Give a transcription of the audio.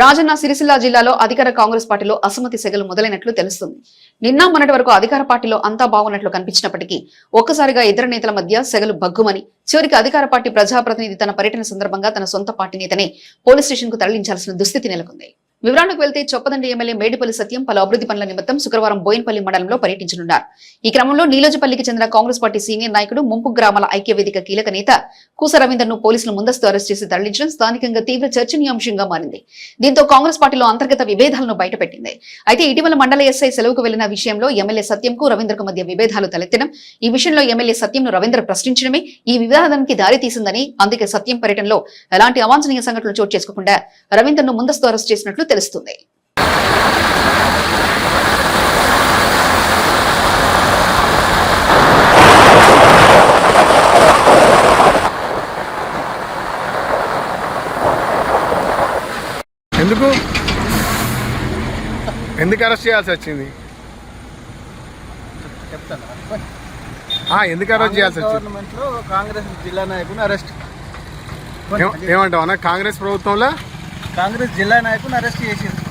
రాజన్న సిరిసిల్ల జిల్లాలో అధికార కాంగ్రెస్ పార్టీలో అసమ్మతి సెగలు మొదలైనట్లు తెలుస్తుంది. నిన్న మొన్నటి వరకు అధికార పార్టీలో అంతా బాగున్నట్లు కనిపించినప్పటికీ ఒక్కసారిగా ఇద్దరు నేతల మధ్య సెగలు బగ్గుమని చివరికి అధికార పార్టీ ప్రజాప్రతినిధి తన పర్యటన సందర్భంగా తన సొంత పార్టీ నేతనే పోలీస్ స్టేషన్కు తరలించాల్సిన దుస్థితి నెలకొంది. వివరాలకు వెళ్తే చొప్పదండి ఎమ్మెల్యే మేడిపల్లి సత్యం పలు అభివృద్ధి పనుల నిమిత్తం శుక్రవారం బోయిన్పల్లి మండలంలో పర్యటించనున్నారు. ఈ క్రమంలో నీలోజపల్లికి చెందిన కాంగ్రెస్ పార్టీ సీనియర్ నాయకుడు ముంపు గ్రామాల ఐక్య వేదిక కీలక నేత కూస రవీందర్ను పోలీసులు ముందస్తు అరెస్ట్ చేసి తరలించడం స్థానికంగా తీవ్ర చర్చనీయాంశంగా మారింది. దీంతో కాంగ్రెస్ పార్టీలో అంతర్గత విభేదాలను బయటపెట్టింది. అయితే ఇటీవల మండల ఎస్ఐ సెలవుకు వెళ్ళిన విషయంలో ఎమ్మెల్యే సత్యంకు రవీందర్కు మధ్య విభేదాలు తలెత్తడం ఈ విషయంలో ఎమ్మెల్యే సత్యంను రవీందర్ ప్రశ్నించడమే ఈ వివాదానికి దారి తీసిందని అందుకే సత్యం పర్యటనలో ఎలాంటి అవాంఛనీయ సంఘటనలు చోటు చేసుకోకుండా రవీందర్ను ముందస్తు అరెస్ట్ చేసినట్లు తెలుస్తుంది. ఎందుకు? ఎందుకు అరెస్ట్ చేయాల్సి వచ్చింది? ఎందుకు అరెస్ట్ చేయాల్సి వచ్చింది? కాంగ్రెస్ జిల్లా నాయకుని అరెస్ట్. ఏమంటావు అన్న? కాంగ్రెస్ ప్రభుత్వంలో కాంగ్రెస్ జిల్లా నాయకుని అరెస్ట్ చేసింది